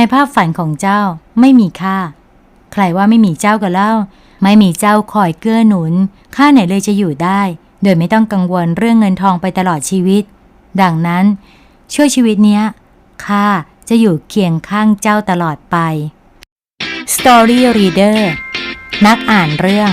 ในภาพฝันของเจ้าไม่มีค่าใครว่าไม่มีเจ้าก็เล่า ไม่มีเจ้าคอยเกื้อหนุนข้าไหนเลยจะอยู่ได้ โดยไม่ต้องกังวลเรื่องเงินทองไปตลอดชีวิต ดังนั้น ช่วยชีวิตเนี้ยข้าจะอยู่เคียงข้างเจ้าตลอดไป Story Reader นักอ่านเรื่อง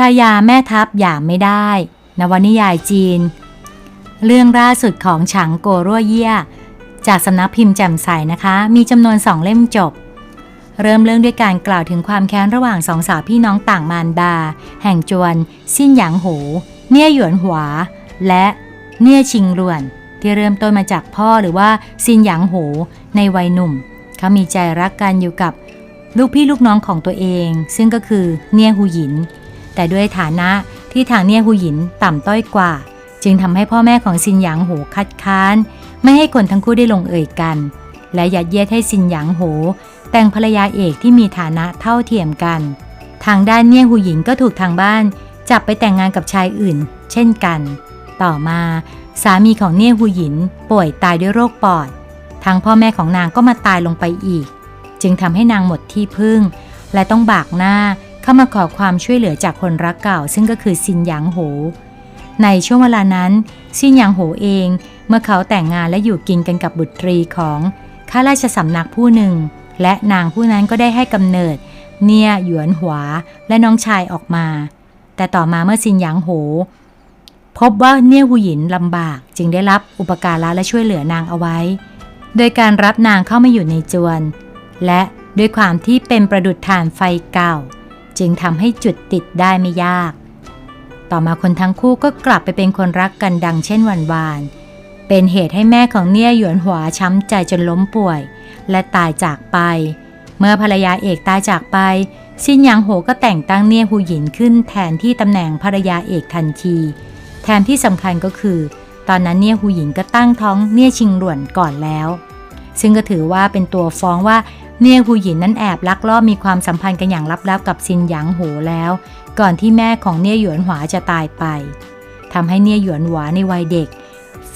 ชายาแม่ทัพอย่างไม่ได้ นวนิยายจีน เรื่องล่าสุดของฉางโกรั่วเยี่ย จากสำนักพิมพ์แจ่มใสนะคะ มีจำนวนสองเล่มจบ เริ่มเรื่องด้วยการกล่าวถึงความแค้นระหว่างสองสาวพี่น้องต่างมารดา แห่งจวน สิ้นหยางโหเนี่ยหยวนหวาและเนี่ยชิงรวน ที่เริ่มต้นมาจากพ่อหรือว่าซินหยางโหในวัยหนุ่ม เขามีใจรักกันอยู่กับลูกพี่ลูกน้องของตัวเอง ซึ่งก็คือเนี่ยหูหยิน แต่ด้วยฐานะที่ทางเนี่ยหูหยินต่ำต้อยกว่า จึงทำให้พ่อแม่ของซินหยางโหคัดค้าน ไม่ให้คนทั้งคู่ได้ลงเอ่ยกัน และยัดเยียดให้ซินหยางโห แต่งภรรยาเอกที่มีฐานะเท่าเทียมกัน ทางด้านเนี่ยหูหยินก็ถูกทางบ้าน จับไปแต่งงานกับชายอื่น เช่นกัน ต่อมาสามีของเนี่ยหูหยินป่วยตายด้วยโรคปอด ทางพ่อแม่ของนางก็มาตายลงไปอีก จึงทำให้นางหมดที่พึ่ง และต้องบากหน้า เข้ามาขอความช่วยเหลือจากคนรักเก่า ซึ่งก็คือซินหยางโห ในช่วงเวลานั้น ซินหยางโหเอง เมื่อเขาแต่งงานและอยู่กินกันกับบุตรีของข้าราชสำนักผู้หนึ่ง และนางผู้นั้นก็ได้ให้กำเนิด เนี่ยหยวนหวาและน้องชายออกมา แต่ต่อมาเมื่อซินหยางโห พบว่าเนี่ยหูหยินลำบากจึงได้รับอุปการะและช่วยเหลือนางเอาไว้ โดยการรับนางเข้ามาอยู่ในจวน และด้วยความที่เป็นประดุดฐานไฟเก่า จึงทำให้จุดติดได้ไม่ยาก ต่อมาคนทั้งคู่ก็กลับไปเป็นคนรักกันดังเช่นวันวานเป็นเหตุให้แม่ของเนี่ยหยวนหัวช้ำใจจนล้มป่วย และตายจากไป เมื่อภรรยาเอกตายจากไปซินหยางโหก็แต่งตั้งเนี่ยหูหยินขึ้นแทนที่ตำแหน่งภรรยาเอกทันทีแถมที่สำคัญก็คือ ตอนนั้นเนี่ยหูหยินก็ตั้งท้องเนี่ยชิงหลวนก่อนแล้ว ซึ่งก็ถือว่าเป็นตัวฟ้องว่า เนี่ยหูหยินนั้นแอบลักลอบมีความสัมพันธ์กันอย่างลับๆกับซินหยางโหแล้ว ก่อนที่แม่ของเนี่ยหยวนหวาจะตายไปทำให้เนี่ยหยวนหวาในวัยเด็ก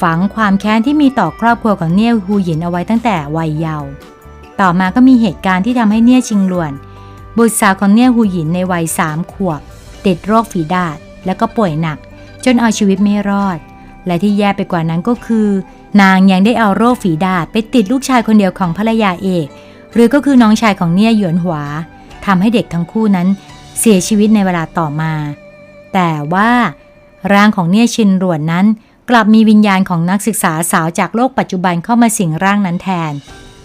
ฝังความแค้นที่มีต่อครอบครัวของเนี่ยฮูหยินเอาไว้ตั้งแต่วัยเยาว์ต่อมาก็มีเหตุการณ์ที่ทำให้เนี่ยชิงหลวน บุตรสาวของเนี่ยฮูหยินในวัยสามขวบ ติดโรคฝีดาษแล้วก็ป่วยหนัก จนเอาชีวิตไม่รอด และที่แย่ไปกว่านั้นก็คือ นางยังได้เอาโรคฝีดาษไปติดลูกชายคนเดียวของภรรยาเอก หรือก็คือน้องชายของเนี่ยหยวนหวาทำให้เด็กทั้งคู่นั้นเสียชีวิตในเวลาต่อมา แต่ว่าร่างของเนี่ยชินรวนนั้น กลับมีวิญญาณของนักศึกษาสาวจากโลกปัจจุบันเข้ามาสิงร่างนั้นแทน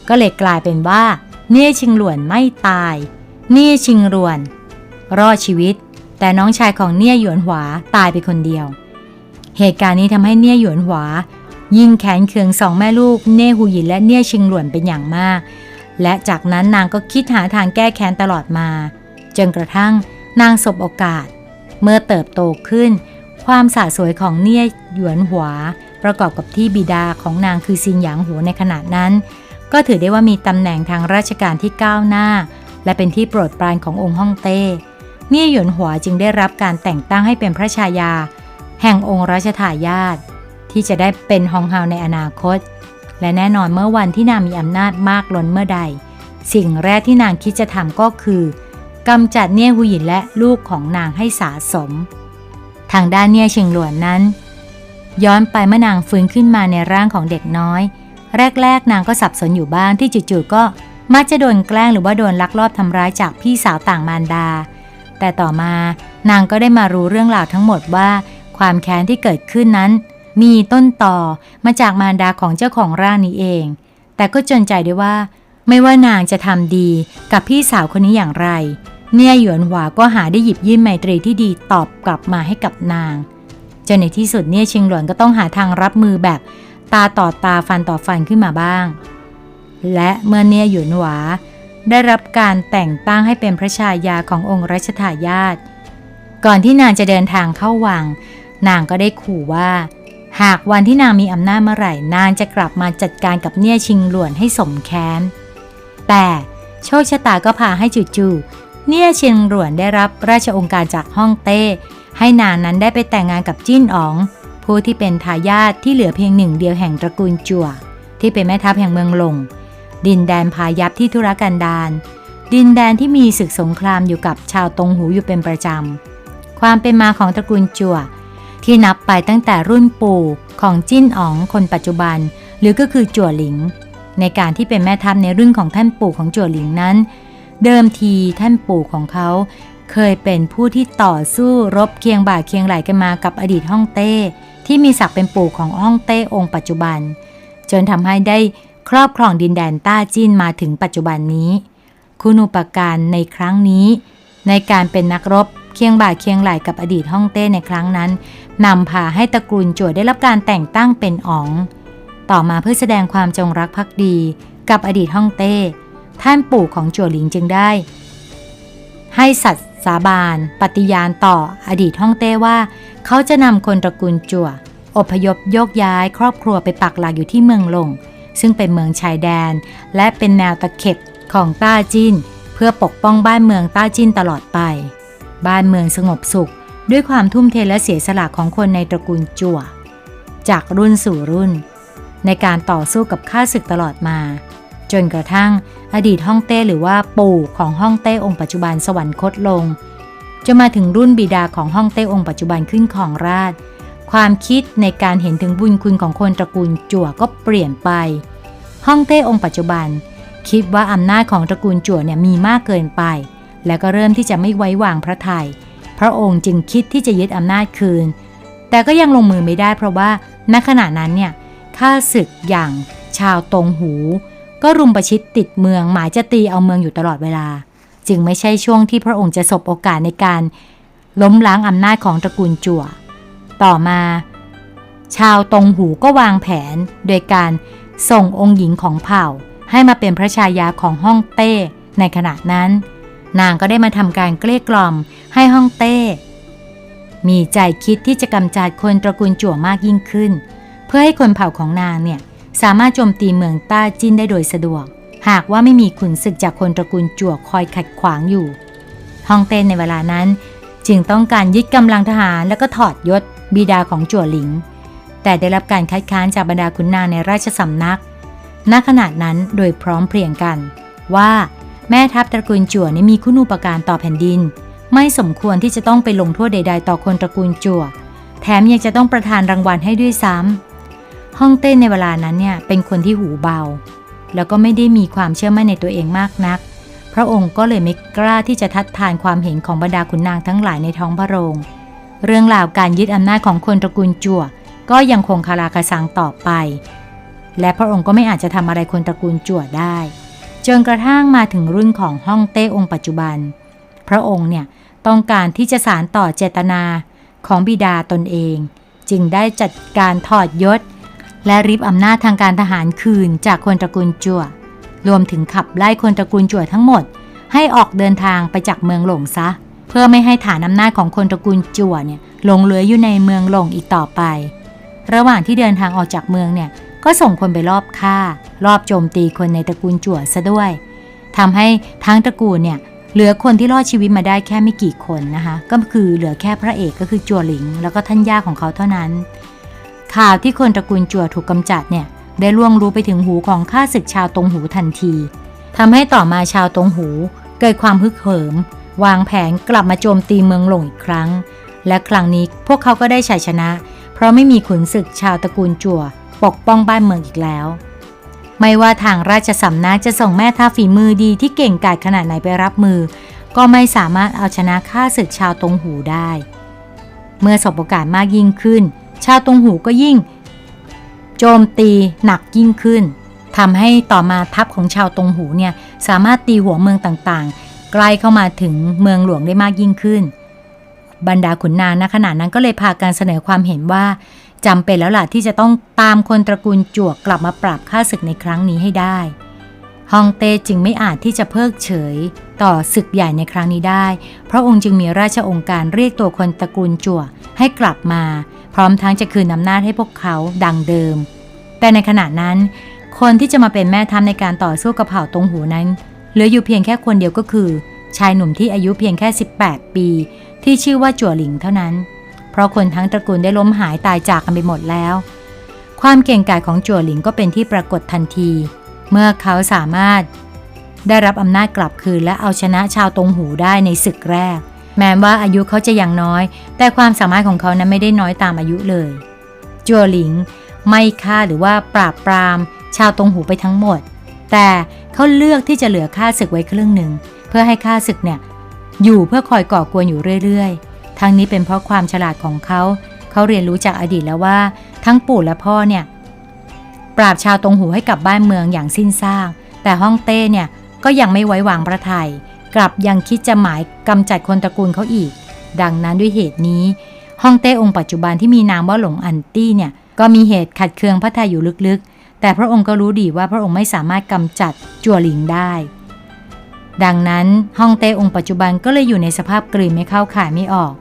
ก็เลยกลายเป็นว่า เนี่ยชิงหลวนไม่ตาย เนี่ยชิงรวน รอดชีวิต แต่น้องชายของเนี่ยหยวนหวาตายไปคนเดียว เหตุการณ์นี้ทำให้เนี่ยหยวนหวายิ่งแขนเคืองสองแม่ลูกเน่หูหยินและเนี่ยชิงหลวนเป็นอย่างมาก และจากนั้นนางก็คิดหาทางแก้แค้นตลอดมา จนกระทั่งนางสบโอกาส เมื่อเติบโตขึ้น ความสะสวยของเนี่ยหยวนหวาประกอบกับที่บิดาของนางคือซินหยางหัวในขณะนั้น ก็ถือได้ว่ามีตำแหน่งทางราชการที่ก้าวหน้า และเป็นที่โปรดปรานขององค์ฮ่องเต้เนี่ยหยวนหัวจึงได้รับการแต่งตั้งให้เป็นพระชายา แห่งองค์รัชทายาทที่จะได้เป็นฮองเฮาในอนาคต และแน่นอนเมื่อวันที่นางมีอำนาจมากล้นเมื่อใด สิ่งแรกที่นางคิดจะทำก็คือกำจัดเนี่ยหูหยินและลูกของนางให้สาสม ทางด้านเนี่ยเชิงหลวนนั้น ย้อนไปเมื่อนางฟื้นขึ้นมาในร่างของเด็กน้อย แรกๆ นางก็สับสนอยู่บ้างที่จู่ๆก็มักจะโดนแกล้งหรือว่าโดนลักลอบทำร้ายจากพี่สาวต่างมารดา แต่ต่อมานางก็ได้มารู้เรื่องราวทั้งหมดว่า ความแค้นที่เกิดขึ้นนั้น มีต้นต่อมาจากมารดาของเจ้าของร่างนี้เอง แต่ก็จนใจด้วยว่า ไม่ว่านางจะทำดีกับพี่สาวคนนี้อย่างไร เนี่ยหยวนหวาก็หาได้หยิบยื่นไมตรีที่ดีตอบกลับมาให้กับนางจนในที่สุดเนี่ยชิงหลวนก็ต้องหาทางรับมือแบบตาต่อตาฟันต่อฟันขึ้นมาบ้าง และเมื่อเนี่ยหยวนหวาได้รับการแต่งตั้งให้เป็นพระชายาขององค์รัชทายาทก่อนที่นางจะเดินทางเข้าวัง นางก็ได้ขู่ว่า หากวันที่นางมีอำนาจเมื่อไหร่ นางจะกลับมาจัดการกับเนี่ยชิงหลวนให้สมแค้น แต่โชคชะตาก็พาให้จู่ๆเนี่ยชิงหลวนได้รับราชองค์การจากฮ่องเต้ ให้นางนั้นได้ไปแต่งงานกับจิ้นอ๋อง ผู้ที่เป็นทายาทที่เหลือเพียงหนึ่งเดียวแห่งตระกูลจั่ว ที่เป็นแม่ทัพแห่งเมืองหลง ดินแดนพายัพที่ธุรกันดารดินแดนที่มีศึกสงครามอยู่กับชาวตงหูอยู่เป็นประจำ ความเป็นมาของตระกูลจั่ว ที่นับไปตั้งแต่รุ่นปู่ของจิ้นอ๋องคนปัจจุบัน หรือก็คือจั่วหลิง ในการที่เป็นแม่ทัพในรุ่นของท่านปู่ของจั่วหลิงนั้น เดิมทีท่านปู่ของเขาเคยเป็นผู้ที่ต่อสู้รบเคียงบ่าเคียงไหลกันมากับอดีตฮ่องเต้ ที่มีศักดิ์เป็นปู่ของฮ่องเต้องค์ปัจจุบัน จนทำให้ได้ครอบครองดินแดนต้าจิ้นมาถึงปัจจุบันนี้ คุณูปการในครั้งนี้ ในการเป็นนักรบ เคียงบ่าเคียงไหลกับอดีตฮ่องเต้ในครั้งนั้นนำพาให้ตระกูลจั่วได้รับการแต่งตั้งเป็นอ๋อง ต่อมาเพื่อแสดงความจงรักภักดีกับอดีตฮ่องเต้ ท่านปู่ของจั่วหลิงจึงได้ ให้สัตย์สาบานปฏิญาณต่ออดีตฮ่องเต้ว่า เขาจะนำคนตระกูลจั่วอพยพโยกย้ายครอบครัวไปปักหลักอยู่ที่เมืองหลงซึ่งเป็นเมืองชายแดน และเป็นแนวตะเข็บของต้าจินเพื่อปกป้องบ้านเมืองต้าจินตลอดไป บ้านเมืองสงบสุข ด้วยความทุ่มเทและเสียสละของคนในตระกูลจั่ว จากรุ่นสู่รุ่น ในการต่อสู้กับข้าศึกตลอดมา จนกระทั่งอดีตฮ่องเต้หรือว่าปู่ของฮ่องเต้องค์ปัจจุบันสวรรคตลง จะมาถึงรุ่นบิดาของฮ่องเต้องค์ปัจจุบันขึ้นของราชความคิดในการเห็นถึงบุญคุณของคนตระกูลจั่วก็เปลี่ยนไป ฮ่องเต้องค์ปัจจุบัน คิดว่าอำนาจของตระกูลจั่วเนี่ยมีมากเกินไป แล้วก็เริ่มที่จะไม่ไว้วางพระทยัยพระองค์จึงคิดที่จะยึดอำนาจคืน แต่ก็ยังลงมือไม่ได้เพราะว่าณขณะนั้นเนี่ยข้าศึกอย่างชาวตรงหู ก็รุมประชิดติดเมือง หมายจะตีเอาเมืองอยู่ตลอดเวลา จึงไม่ใช่ช่วงที่พระองค์จะสบโอกาสในการ ล้มล้างอำนาจของตระกูลจั่ว ต่อมา ชาวตรงหูก็วางแผน โดยการส่งองค์หญิงของเผ่า ให้มาเป็นพระชายาของฮ่องเต้ในขณะนั้น นางก็ได้มาทำการเกลี้ยกล่อมให้ฮ่องเต้ มีใจคิดที่จะกำจัดคนตระกูลจั่วมากยิ่งขึ้น เพื่อให้คนเผ่าของนางเนี่ยสามารถโจมตีเมืองต้าจินได้โดยสะดวก หากว่าไม่มีขุนศึกจากคนตระกูลจั่วคอยขัดขวางอยู่ฮ่องเต้ในเวลานั้น จึงต้องการยึดกำลังทหารแล้วก็ถอดยศบิดาของจั่วหลิง แต่ได้รับการคัดค้านจากบรรดาขุนนางในราชสำนักณขณะนั้นโดยพร้อมเพรียงกันว่า แม่ทัพตระกูลจั่วนี้มีคุณูปการต่อแผ่นดิน ไม่สมควรที่จะต้องไปลงโทษใด ๆ ต่อคนตระกูลจั่ว แถมยังจะต้องประทานรางวัลให้ด้วยซ้ำฮ่องเต้ในเวลานั้นเนี่ยเป็นคนที่หูเบา แล้วก็ไม่ได้มีความเชื่อมั่นในตัวเองมากนัก พระองค์ก็เลยไม่กล้าที่จะทัดทานความเห็นของบรรดาขุนนางทั้งหลายในท้องพระโรง เรื่องราวการยึดอำนาจของคนตระกูลจั่ว ก็ยังคงคาราคาซังต่อไป และพระองค์ก็ไม่อาจจะทำอะไรคนตระกูลจั่วได้ จนกระทั่งมาถึงรุ่นของฮ่องเต้องค์ปัจจุบัน พระองค์เนี่ยต้องการที่จะสารต่อเจตนาของบิดาตนเอง จึงได้จัดการถอดยศ และริบอำนาจทางการทหารคืนจากคนตระกูลจั่ว รวมถึงขับไล่คนตระกูลจั่วทั้งหมด ให้ออกเดินทางไปจากเมืองหลงซะ เพื่อไม่ให้ฐานอำนาจของคนตระกูลจั่วเนี่ยหลงเหลืออยู่ในเมืองหลงอีกต่อไป ระหว่างที่เดินทางออกจากเมืองเนี่ย ก็ส่งคนไปรอบฆ่า รอบโจมตีคนในตระกูลจั่วซะด้วยทำให้ทั้งตระกูลเนี่ยเหลือคนที่รอดชีวิตมาได้แค่ไม่กี่คนนะคะ ก็คือเหลือแค่พระเอกก็คือจั่วหลิง แล้วก็ท่านย่าของเขาเท่านั้น ข่าวที่คนตระกูลจั่วถูกกำจัดเนี่ยได้ล่วงรู้ไปถึงหูของข้าศึกชาวตรงหูทันทีทำให้ต่อมาชาวตรงหู เกิดความฮึกเหิม วางแผนกลับมาโจมตีเมืองหลงอีกครั้ง และครั้งนี้พวกเขาก็ได้ชัยชนะ เพราะไม่มีขุนศึกชาวตระกูลจั่ว ปกป้องบ้านเมืองอีกแล้ว ไม่ว่าทางราชสำนักจะส่งแม่ทัพฝีมือดีที่เก่งกาจขนาดไหนไปรับมือ ก็ไม่สามารถเอาชนะข้าศึกชาวตงหูได้ เมื่อสบโอกาสมากยิ่งขึ้น ชาวตงหูก็ยิ่ง โจมตีหนักยิ่งขึ้นทำให้ต่อมาทัพของชาวตงหูเนี่ยสามารถตีหัวเมืองต่างๆ ใกล้เข้ามาถึงเมืองหลวงได้มากยิ่งขึ้น บรรดาขุนนางณขณะนั้นก็เลยพากันเสนอความเห็นว่า จำเป็นแล้วล่ะที่จะต้องตามคนตระกูลจวกกลับมาปราบข้าศึกในครั้งนี้ให้ได้ฮองเต้จึงไม่อาจที่จะเพิกเฉย ต่อศึกใหญ่ในครั้งนี้ได้เพราะองค์จึงมีราชองค์การเรียกตัวคนตระกูลจั่วให้กลับมา พร้อมทั้งจะคืนอำนาจให้พวกเขาดังเดิม แต่ในขณะนั้น คนที่จะมาเป็นแม่ทัพในการต่อสู้กับเผ่าตรงหูนั้น เหลืออยู่เพียงแค่คนเดียวก็คือ ชายหนุ่มที่อายุเพียงแค่ 18 ปี ที่ชื่อว่าจั่วหลิงเท่านั้น ราะคนทั้งตระกูลได้ล้มหายตายจากกันไปหมดแล้ว ความเก่งกาจของจั่วหลิงก็เป็นที่ปรากฏทันที เมื่อเขาสามารถ ได้รับอำนาจกลับคืนและเอาชนะชาวตงหูได้ในศึกแรก แม้ว่าอายุเขาจะยังน้อย แต่ความสามารถของเขานั้นไม่ได้น้อยตามอายุเลย จัวหลิงไม่ฆ่าหรือว่าปราบปราม ชาวตงหูไปทั้งหมด แต่เขาเลือกที่จะเหลือค่าศึกไว้ครึ่งหนึ่งเพื่อให้ค่าศึกเนี่ยอยู่เพื่อคอยก่อกวนอยู่เรื่อยๆ ทั้งนี้เป็นเพราะความฉลาดของเขา เขาเรียนรู้จากอดีตแล้วว่า ทั้งปู่และพ่อเนี่ย ปราบชาวตรงหูให้กลับบ้านเมืองอย่างสิ้นซาก แต่ฮ่องเต้เนี่ยก็ยังไม่ไว้วางพระทยัยกลับยังคิดจะหมายกำจัดคนตระกูลเขาอีก ดังนั้นด้วยเหตุนี้ฮ่องเต้องค์ปัจจุบันที่มีนามว่าหลงอันตี้เนี่ยก็มีเหตุขัดเคืองพระทัยอยู่ลึกๆ แต่พระองค์ก็รู้ดีว่าพระองค์ไม่สามารถกำจัดจัวหลิงได้ ดังนั้นฮ่องเต้องค์ปัจจุบันก็เลยอยู่ในสภาพกลืนไม่เข้าข่ายไม่ออก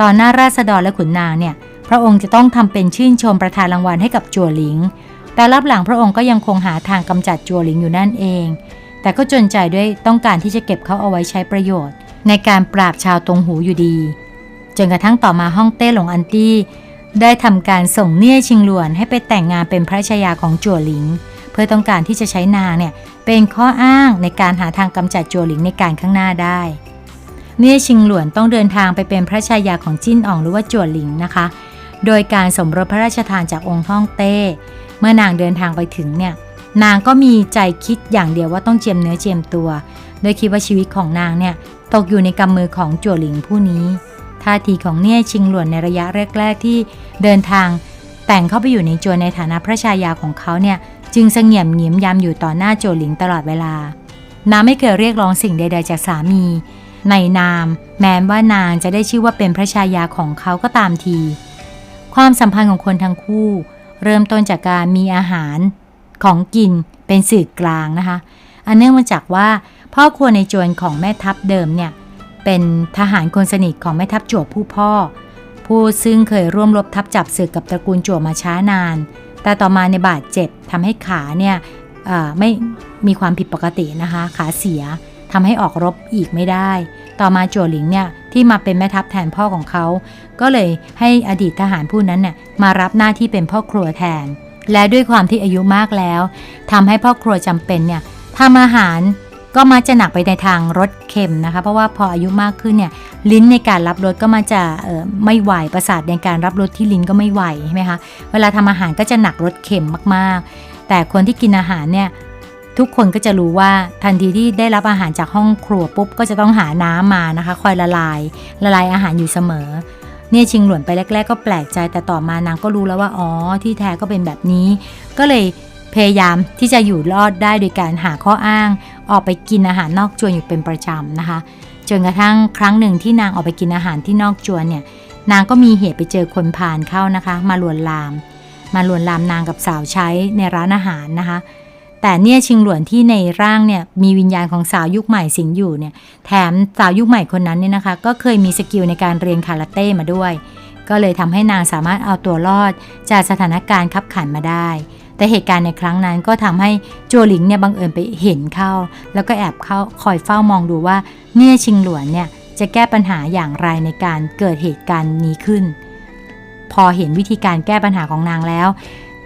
ตอนหน้าราษฎรและขุนนางเนี่ย พระองค์จะต้องทำเป็นชื่นชมประธานรางวัลให้กับจัวหลิง แต่รับหลังพระองค์ก็ยังคงหาทางกำจัดจัวหลิงอยู่นั่นเอง แต่ก็จนใจด้วยต้องการที่จะเก็บเขาเอาไว้ใช้ประโยชน์ ในการปราบชาวตรงหูอยู่ดี จนกระทั่งต่อมาฮ่องเต้หลงอันตี้ได้ทำการส่งเนี่ยชิงหลวนให้ไปแต่งงานเป็นพระชายาของจัวหลิง เพื่อต้องการที่จะใช้นางเนี่ยเป็นข้ออ้างในการหาทางกำจัดจัวหลิงในการข้างหน้าได้ เน่ยชิงหลวนต้องเดินทางไปเป็นพระชายาของจิ้นอ่องหรือว่าจั่วหลิงนะคะ โดยการสมรสพระราชทานจากองค์ฮ่องเต้ เมื่อนางเดินทางไปถึงเนี่ยนางก็มีใจคิดอย่างเดียวว่าต้องเจียมเนื้อเจียมตัว โดยคิดว่าชีวิตของนางเนี่ยตกอยู่ในกำมือของจั่วหลิงผู้นี้ท่าทีของเนี่ยชิงหลวนในระยะแรกๆที่เดินทาง แต่งเข้าไปอยู่ในจวนในฐานะพระชายาของเขาเนี่ยจึงเสงี่ยมเงียมยามอยู่ต่อหน้าโจหลิงตลอดเวลา นางไม่เคยเรียกร้องสิ่งใด ๆ จากสามี ในนาม แม้ว่านางจะได้ชื่อว่าเป็นพระชายาของเขาก็ตามที ความสัมพันธ์ของคนทั้งคู่ เริ่มต้นจากการมีอาหารของกินเป็นสื่อกลางนะคะ อันเนื่องมาจากว่าพ่อครัวในจวนของแม่ทัพเดิมเนี่ยเป็นทหารคนสนิทของแม่ทัพจั่วผู้พ่อ ผู้ซึ่งเคยร่วมรบทัพจับศึกกับตระกูลจั่วมาช้านาน แต่ต่อมาในบาดเจ็บทำให้ขาเนี่ยไม่มีความผิดปกตินะคะ ขาเสีย ทำให้ออกรบอีกไม่ได้ ต่อมาจัวหลิงเนี่ยที่มาเป็นแม่ทัพแทนพ่อของเขา ก็เลยให้อดีตทหารผู้นั้นเนี่ยมารับหน้าที่เป็นพ่อครัวแทน และด้วยความที่อายุมากแล้วทำให้พ่อครัวจำเป็นเนี่ยทำอาหารก็มาจะหนักไปในทางรสเค็มนะคะ เพราะว่าพออายุมากขึ้นเนี่ยลิ้นในการรับรสก็มาจะไม่ไหวประสาทในการรับรสที่ลิ้นก็ไม่ไหวใช่ไหมคะเวลาทำอาหารก็จะหนักรสเค็มมากๆ แต่คนที่กินอาหารเนี่ย ทุกคนก็จะรู้ว่าทันทีที่ได้รับอาหารจากห้องครัวปุ๊บก็จะต้องหาน้ำมานะคะ คอยละลาย ละลายอาหารอยู่เสมอ เนี่ยชิงหลวนไปแรก ๆ ก็แปลกใจแต่ต่อมานางก็รู้แล้วว่าอ๋อที่แท้ก็เป็นแบบนี้ ก็เลยพยายามที่จะอยู่รอดได้โดยการหาข้ออ้าง ออกไปกินอาหารนอกจวนอยู่เป็นประจำนะคะจนกระทั่งครั้งหนึ่งที่นางออกไปกินอาหารที่นอกจวนเนี่ยนางก็มีเหตุไปเจอคนพาลเข้านะคะ มาลวนลาม มาลวนลามนางกับสาวใช้ในร้านอาหารนะคะ แต่เนี่ยชิงหลวนที่ในร่างเนี่ยมีวิญญาณของสาวยุคใหม่สิงอยู่เนี่ยแถมสาวยุคใหม่คนนั้นเนี่ยนะคะ ก็เคยมีสกิลในการเรียนคาราเต้มาด้วย ก็เลยทำให้นางสามารถเอาตัวรอดจากสถานการณ์ขับขันมาได้ แต่เหตุการณ์ในครั้งนั้นก็ทำให้โจหลิงเนี่ยบังเอิญไปเห็นเข้า แล้วก็แอบเข้าคอยเฝ้ามองดูว่าเนี่ยชิงหลวนเนี่ยจะแก้ปัญหาอย่างไรในการเกิดเหตุการณ์นี้ขึ้น พอเห็นวิธีการแก้ปัญหาของนางแล้ว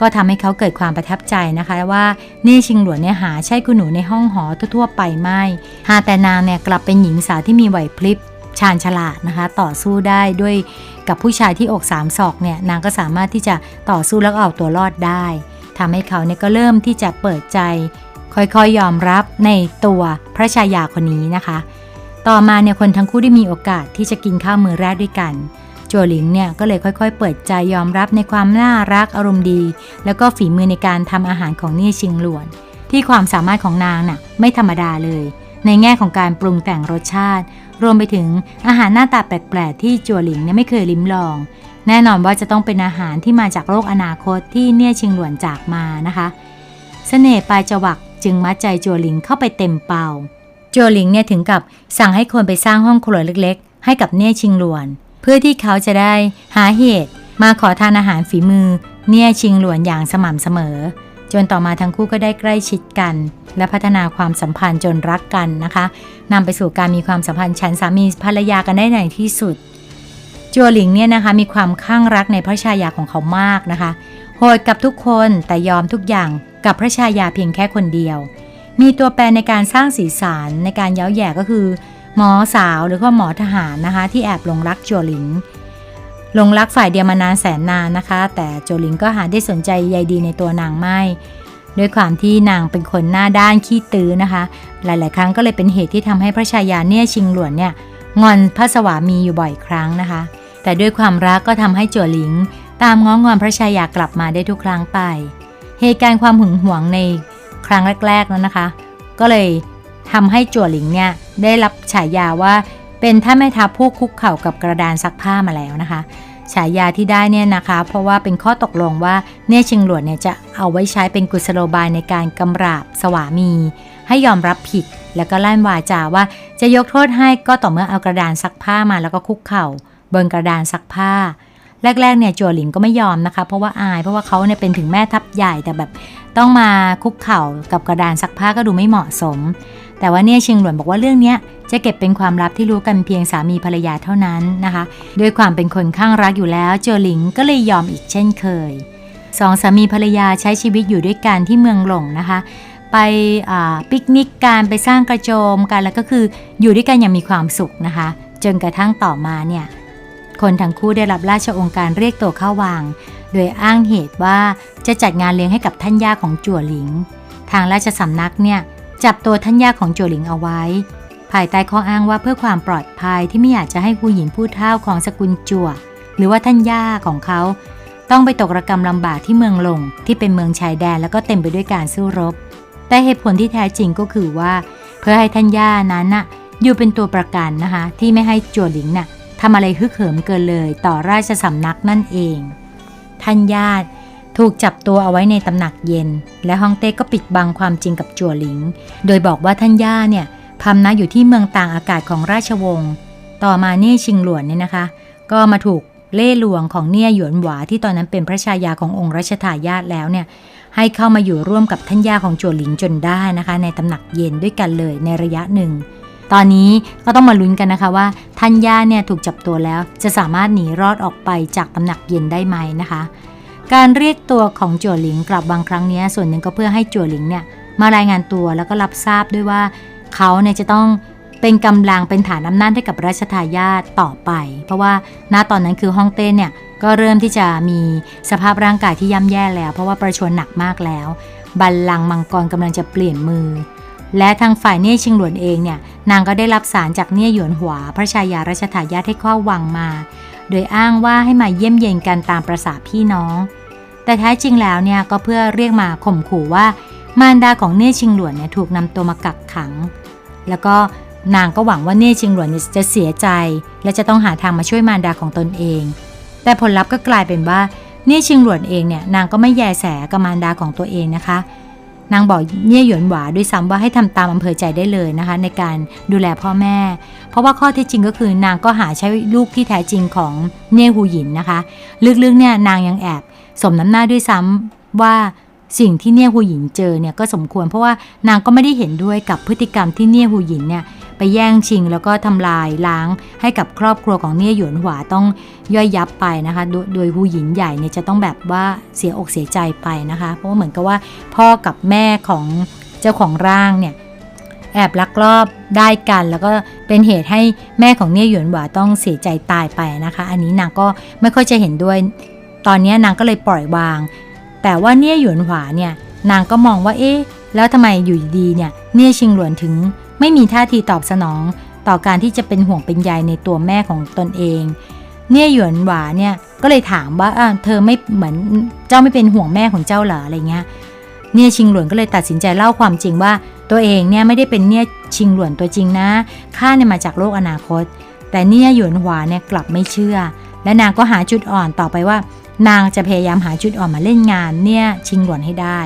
ก็ทำให้เขาเกิดความประทับใจนะคะว่านี่ชิงหลวนเนี่ยหาใช่คุณหนูในห้องหอทั่วๆไปไม่หาแต่นางเนี่ยกลับเป็นหญิงสาวที่มีไหวพริบชาญฉลาดนะคะ ต่อสู้ได้ด้วยกับผู้ชายที่อกสามศอกเนี่ยนางก็สามารถที่จะต่อสู้แล้วเอาตัวรอดได้ทำให้เขาเนี่ยก็เริ่มที่จะเปิดใจ ค่อยๆยอมรับในตัวพระชายาคนนี้นะคะ ต่อมาเนี่ยคนทั้งคู่ได้มีโอกาสที่จะกินข้าวมือแรกด้วยกัน โจหลิงเนี่ยก็เลยค่อยๆ เปิดใจยอมรับในความน่ารักอารมณ์ดี แล้วก็ฝีมือในการทำอาหารของเนี่ยชิงหลวน ที่ความสามารถของนางน่ะไม่ธรรมดาเลย ในแง่ของการปรุงแต่งรสชาติ รวมไปถึงอาหารหน้าตาแปลกๆที่จัวหลิงเนี่ยไม่เคยลิ้มลอง แน่นอนว่าจะต้องเป็นอาหารที่มาจากโลกอนาคตที่เนี่ยชิงหลวนจากมานะคะสเสน่ห์ปลายจวักจึงมัดใจจัวหลิงเข้าไปเต็มเป่าจัวหลิงเนี่ยถึงกับสั่งให้คนไปสร้างห้องครัวเล็ก ๆ ให้กับเนี่ยชิงหลวน เพื่อที่เขาจะได้หาเหตุมาขอทานอาหารฝีมือ เนี่ยชิงหลวนอย่างสม่ำเสมอ จนต่อมาทั้งคู่ก็ได้ใกล้ชิดกัน และพัฒนาความสัมพันธ์จนรักกันนะคะนำไปสู่การมีความสัมพันธ์ฉันสามีภรรยากันได้ในที่สุด จัวหลิงเนี่ยนะคะมีความข้างรักในพระชายาของเขามากนะคะโหดกับทุกคนแต่ยอมทุกอย่างกับพระชายาเพียงแค่คนเดียว มีตัวแปรในการสร้างสีสันในการเย้าแย่ก็คือ หมอสาวหรือว่าหมอทหารนะคะ ที่แอบหลงรักจัวหลิงหลงรักฝ่ายเดียมานานแสนนานนะคะ แต่จัวหลิงก็หาได้สนใจใยดีในตัวนางไม่ด้วยความที่นางเป็นคนหน้าด้านขี้ตื้อนะคะ หลาย ๆ ครั้งก็เลยเป็นเหตุที่ทำให้พระชายาเนี่ยชิงหลวนเนี่ยงอนพระสวามีอยู่บ่อยครั้งนะคะ แต่ด้วยความรักก็ทำให้จัวหลิง ตามง้องอนพระชายากลับมาได้ทุกครั้งไป เหตุการณ์ความหึงหวงในครั้งแรก ๆ นั้นนะคะ ก็เลย ทำให้จั่วหลิงเนี่ยได้รับฉายาว่าเป็นท่านแม่ทัพผู้คุกเข่ากับกระดานซักผ้ามาแล้วนะคะฉายาที่ได้เนี่ยนะคะ เพราะว่าเป็นข้อตกลงว่าเน่ยชิงหลวนเนี่ยจะเอาไว้ใช้เป็นกุศโลบายในการกำราบสวามี ให้ยอมรับผิด แล้วก็ลั่นวาจาว่าจะยกโทษให้ก็ต่อเมื่อเอากระดานซักผ้ามาแล้วก็คุกเข่าบนกระดานซักผ้า แรกๆเนี่ยจัวหลิงก็ไม่ยอมนะคะ เพราะว่าอาย เพราะว่าเขาเนี่ยเป็นถึงแม่ทัพใหญ่แต่แบบต้องมาคุกเข่ากับกระดานซักผ้าก็ดูไม่เหมาะสม แต่ว่าเนี่ยเชิงหลวนบอกว่าเรื่องเนี้ยจะเก็บเป็นความลับที่รู้กันเพียงสามีภรรยาเท่านั้นนะคะด้วยความเป็นคนข้างรักอยู่แล้วจัวหลิงก็เลยยอมอีกเช่นเคยสองสามีภรรยาใช้ชีวิตอยู่ด้วยกันที่เมืองหลงนะคะ ไปปิกนิกการไปสร้างกระโจมกันแล้วก็คืออยู่ด้วยกันอย่างมีความสุขนะคะ จนกระทั่งต่อมาเนี่ยคนทั้งคู่ได้รับราชองค์การเรียกตัวเข้าวังโดยอ้างเหตุว่าจะจัดงานเลี้ยงให้กับท่านย่าของจั่วหลิง ทางราชสำนักเนี่ย จับตัวท่านย่าของโจหลิงเอาไว้ ภายใต้ข้ออ้างว่าเพื่อความปลอดภัยที่ไม่อยากจะให้ผู้หญิงผู้เฒ่าของสกุลจั่ว หรือว่าท่านย่าของเขา ต้องไปตกระกรรมลำบากที่เมืองหลงที่เป็นเมืองชายแดนแล้วก็เต็มไปด้วยการสู้รบ แต่เหตุผลที่แท้จริงก็คือว่า เพื่อให้ท่านย่านั้นน่ะอยู่เป็นตัวประกันนะคะที่ไม่ให้จั่วหลิงน่ะทำอะไรฮึกเหิมเกินเลยต่อราชสำนักนั่นเอง ท่านญาติ ถูกจับตัวเอาไว้ในตำหนักเย็น และฮองเต้ก็ปิดบังความจริงกับจัวหลิง โดยบอกว่าท่านย่าเนี่ยพำนักอยู่ที่เมืองต่างอากาศของราชวงศ์ต่อมาเนี่ยชิงหลวนเนี่ยนะคะ ก็มาถูกเล่หลวงของเนี่ยหยวนหวาที่ตอนนั้นเป็นพระชายาขององค์รัชทายาทแล้วเนี่ยให้เข้ามาอยู่ร่วมกับท่านย่าของจัวหลิงจนได้นะคะ ในตำหนักเย็นด้วยกันเลยในระยะหนึ่ง ตอนนี้ก็ต้องมาลุ้นกันนะคะว่า ท่านย่าเนี่ยถูกจับตัวแล้ว จะสามารถหนีรอดออกไปจากตำหนักเย็นได้ไหมนะคะ การเรียกตัวของจั่วหลิงกลับบางครั้งนี้ส่วนหนึ่งก็เพื่อให้จั่วหลิงเนี่ยมารายงานตัวแล้วก็รับทราบด้วยว่าเขาเนี่ยจะต้องเป็นกำลังเป็นฐานอำนาจให้กับรัชทายาทต่อไป เพราะว่าณตอนนั้นคือฮ่องเต้เนี่ยก็เริ่มที่จะมีสภาพร่างกายที่ย่ำแย่แล้ว เพราะว่าประชวรหนักมากแล้ว บัลลังก์มังกรกำลังจะเปลี่ยนมือ และทางฝ่ายเน่ยชิงหลวนเองเนี่ยนางก็ได้รับสารจากเน่ยหยวนหวพระชายารัชทายาทให้เข้าวังมา โดยอ้างว่าให้มาเยี่ยมเยียนกันตามประษาพี่น้อง แต่แท้จริงแล้วเนี่ยก็เพื่อเรียกมาข่มขู่ว่ามารดาของเน่ชิงหลวนเนี่ยถูกนำตัวมากักขัง แล้วก็นางก็หวังว่าเน่ชิงหลวนจะเสียใจ และจะต้องหาทางมาช่วยมารดาของตนเอง แต่ผลลัพธ์ก็กลายเป็นว่าเน่ชิงหลวนเองเนี่ยนางก็ไม่แยแสกับมารดาของตัวเองนะคะ นางบอกเน่ยหยวนหวาด้วยซ้ำว่าให้ทำตามอำเภอใจได้เลยนะคะ ในการดูแลพ่อแม่ เพราะว่าข้อเท็จจริงก็คือนางก็หาใช้ลูกที่แท้จริงของเน่ยหูหยินนะคะ ลึกๆเนี่ยนางยังแอบ สมน้ำหน้าด้วยซ้ำว่าสิ่งที่เนี่ยหูหยินเจอเนี่ยก็สมควรเพราะว่านางก็ไม่ได้เห็นด้วยกับพฤติกรรมที่เนี่ยหูหยินเนี่ยไปแย่งชิงแล้วก็ทำลายล้างให้กับครอบครัวของเนี่ยหยวนหวาต้องย่อยยับไปนะคะ โดยโดยหูหยินใหญ่เนี่ยจะต้องแบบว่าเสียอกเสียใจไปนะคะ เพราะว่าเหมือนกับว่าพ่อกับแม่ของเจ้าของร่างเนี่ยแอบลักลอบได้กัน แล้วก็เป็นเหตุให้แม่ของเนี่ยหยวนหวาต้องเสียใจตายไปนะคะ อันนี้นางก็ไม่ค่อยจะเห็นด้วย ตอนนี้นางก็เลยปล่อยวาง แต่ว่าเนี่ยหยวนหวาเนี่ยนางก็มองว่าเอ๊ะแล้วทำไมอยู่ดีเนี่ยเนี่ยชิงหลวนถึง ไม่มีท่าทีตอบสนอง ต่อการที่จะเป็นห่วงเป็นใยในตัวแม่ของตนเอง เนี่ยหยวนหวาเนี่ยก็เลยถามว่าเธอไม่เหมือนเจ้าไม่เป็นห่วงแม่ของเจ้าเหรออะไรเงี้ยเนี่ยชิงหลวนก็เลยตัดสินใจเล่าความจริงว่าตัวเองเนี่ยไม่ได้เป็นเนี่ยชิงหลวนตัวจริงนะข้าเนี่ยมาจากโลกอนาคต แต่เนี่ยหยวนหวาเนี่ยกลับไม่เชื่อ และนางก็หาจุดอ่อนต่อไปว่า นางจะพยายามหาจุดอ่อนมาเล่นงานเนี่ยชิงหลวนให้ได้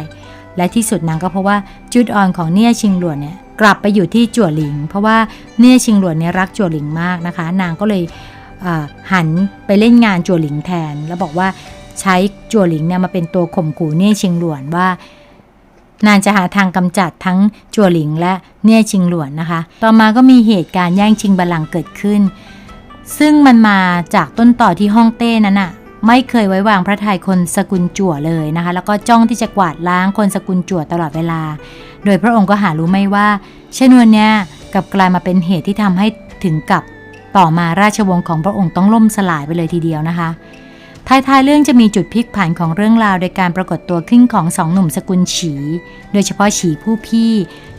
และที่สุดนางก็เพราะว่าจุดอ่อนของเนี่ยชิงหลวนเนี่ยกลับไปอยู่ที่จั่วหลิง เพราะว่าเนี่ยชิงหลวนเนี่ยรักจั่วหลิงมากนะคะ นางก็เลยหันไปเล่นงานจั่วหลิงแทน แล้วบอกว่าใช้จั่วหลิงเนี่ยมาเป็นตัวข่มขู่เนี่ยชิงหลวนว่านางจะหาทางกำจัดทั้งจั่วหลิงและเนี่ยชิงหลวนนะคะ ต่อมาก็มีเหตุการณ์แย่งชิงบัลลังก์เกิดขึ้น ซึ่งมันมาจากต้นต่อที่ฮ่องเต้นั้นอะ ไม่เคยไว้วางพระทัยคนสกุลจั่วเลยนะคะ แล้วก็จ้องที่จะกวาดล้างคนสกุลจั่วตลอดเวลา โดยพระองค์ก็หารู้ไม่ว่าชนวนเนี้ยกับกลายมาเป็นเหตุที่ทำให้ถึงกับต่อมาราชวงศ์ของพระองค์ต้องล่มสลายไปเลยทีเดียวนะคะ ท้ายๆเรื่องจะมีจุดพลิกผันของเรื่องราวโดยการปรากฏตัวขึ้นของสองหนุ่มสกุลฉี โดยเฉพาะฉีผู้พี่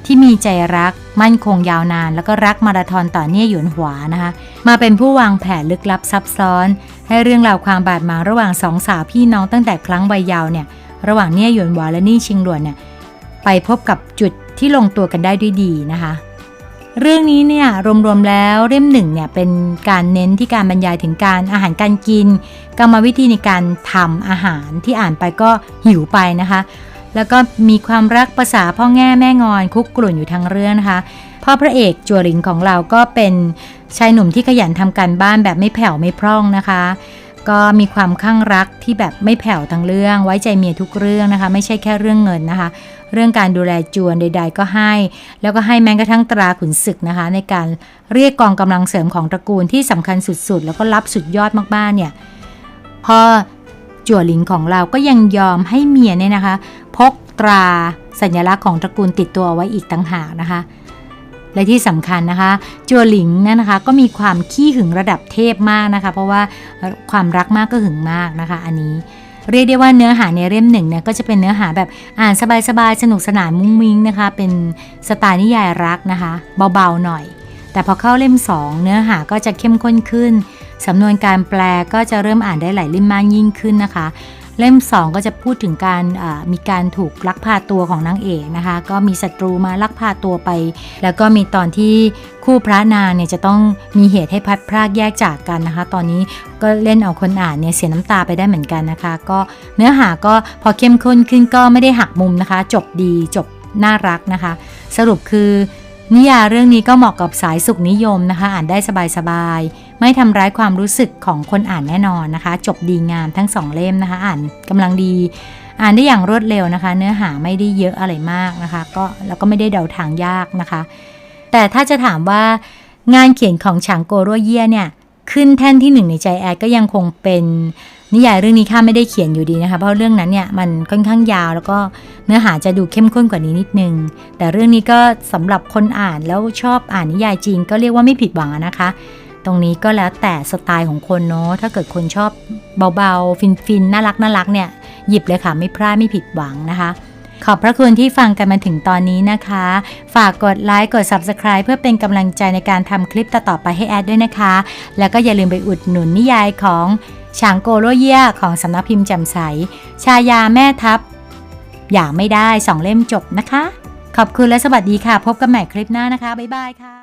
ที่มีใจรัก มั่นคงยาวนาน แล้วก็รักมาราธอนต่อเนื่อหยวนหวานะคะ มาเป็นผู้วางแผนลึกลับซับซ้อน ให้เรื่องราวความบาดหมางระหว่างสองสาวพี่น้องตั้งแต่ครั้งวัยเยาว์เนี่ยระหว่างเนี่ยหยวนหวาและนี่ชิงหลวนเนี่ยไปพบกับจุดที่ลงตัวกันได้ด้วยดีนะคะ เรื่องนี้เนี่ยรวมๆแล้วเล่มหนึ่งเนี่ยเป็นการเน้นที่การบรรยายถึงการอาหารการกิน กรรมวิธีในการทำอาหารที่อ่านไปก็หิวไปนะคะ แล้วก็มีความรักภาษาพ่อแง่แม่งอนคุกกลุ่นอยู่ทั้งเรื่องนะคะพ่อพระเอกจัวหลิงของเราก็เป็นชายหนุ่มที่ขยันทำการบ้านแบบไม่แผ่วไม่พร่องนะคะ ก็มีความข้างรักที่แบบไม่แผ่วทั้งเรื่อง ไว้ใจเมียทุกเรื่องนะคะ ไม่ใช่แค่เรื่องเงินนะคะ เรื่องการดูแลจวนใด ๆ ก็ให้ แล้วก็ให้แม้กระทั่งตราขุนศึกนะคะ ในการเรียกกองกำลังเสริมของตระกูลที่สำคัญสุดๆ แล้วก็รับสุดยอดมากๆเนี่ยพอจั่วหลิงของเราก็ยังยอมให้เมียเนี่ยนะคะ พกตราสัญลักษณ์ของตระกูลติดตัวเอาไว้อีกต่างหากนะคะ และที่สำคัญนะคะ จัวหลิงเนี่ยนะคะ ก็มีความขี้หึงระดับเทพมากนะคะ เพราะว่าความรักมากก็หึงมากนะคะ อันนี้ เรียกได้ว่าเนื้อหาในเล่มหนึ่งเนี่ยก็จะเป็นเนื้อหาแบบอ่านสบายๆสนุกสนานมุ้งมิ้งนะคะ เป็นสไตล์นิยายรักนะคะ เบาๆหน่อย แต่พอเข้าเล่ม 2 เนื้อหาก็จะเข้มข้นขึ้นสำนวนการแปลก็จะเริ่มอ่านได้หลายเล่มมากยิ่งขึ้นนะคะ เล่ม 2 ก็จะพูดถึงการมีการถูกลักพาตัวของนางเอกนะคะ ก็มีศัตรูมาลักพาตัวไป แล้วก็มีตอนที่คู่พระนางเนี่ยจะต้องมีเหตุให้พัดพรากแยกจากกันนะคะ ตอนนี้ก็เล่นเอาคนอ่านเนี่ยเสียน้ำตาไปได้เหมือนกันนะคะ ก็เนื้อหาก็พอเข้มข้นขึ้นก็ไม่ได้หักมุมนะคะ จบดีจบน่ารักนะคะ สรุปคือนิยายเรื่องนี้ก็เหมาะกับสายสุขนิยมนะคะ อ่านได้สบายๆ ไม่ทำร้ายความรู้สึกของคนอ่านแน่นอนนะคะ จบดีงามทั้งสองเล่มนะคะ อ่านกำลังดี อ่านได้อย่างรวดเร็วนะคะ เนื้อหาไม่ได้เยอะอะไรมากนะคะ ก็แล้วก็ไม่ได้เดาทางยากนะคะ แต่ถ้าจะถามว่างานเขียนของฉางโกโรเยียเนี่ยขึ้นแท่นที่หนึ่งในใจแอดก็ยังคงเป็นนิยายเรื่องนี้ข้าไม่ได้เขียนอยู่ดีนะคะ เพราะเรื่องนั้นเนี่ยมันค่อนข้างยาว แล้วก็เนื้อหาจะดูเข้มข้นกว่านี้นิดนึง แต่เรื่องนี้ก็สำหรับคนอ่านแล้วชอบอ่านนิยายจีนก็เรียกว่าไม่ผิดหวังนะคะ ตรงนี้ก็แล้วแต่สไตล์ของคนเนาะถ้าเกิดคนชอบเบาๆ ฟินๆ น่ารักน่ารักเนี่ย หยิบเลยค่ะไม่พลาดไม่ผิดหวังนะคะ ขอบพระคุณที่ฟังกันมาถึงตอนนี้นะคะ ฝากกดไลค์กด Subscribe เพื่อเป็นกำลังใจในการทำคลิปต่อๆไปให้แอดด้วยนะคะ แล้วก็อย่าลืมไปอุดหนุนนิยายของฉางโกโลเยของสำนักพิมพ์แจ่มใส ชายาแม่ทัพอย่าไม่ได้สองเล่มจบนะคะ ขอบคุณและสวัสดีค่ะ พบกันใหม่คลิปหน้านะคะ บ๊ายบายค่ะ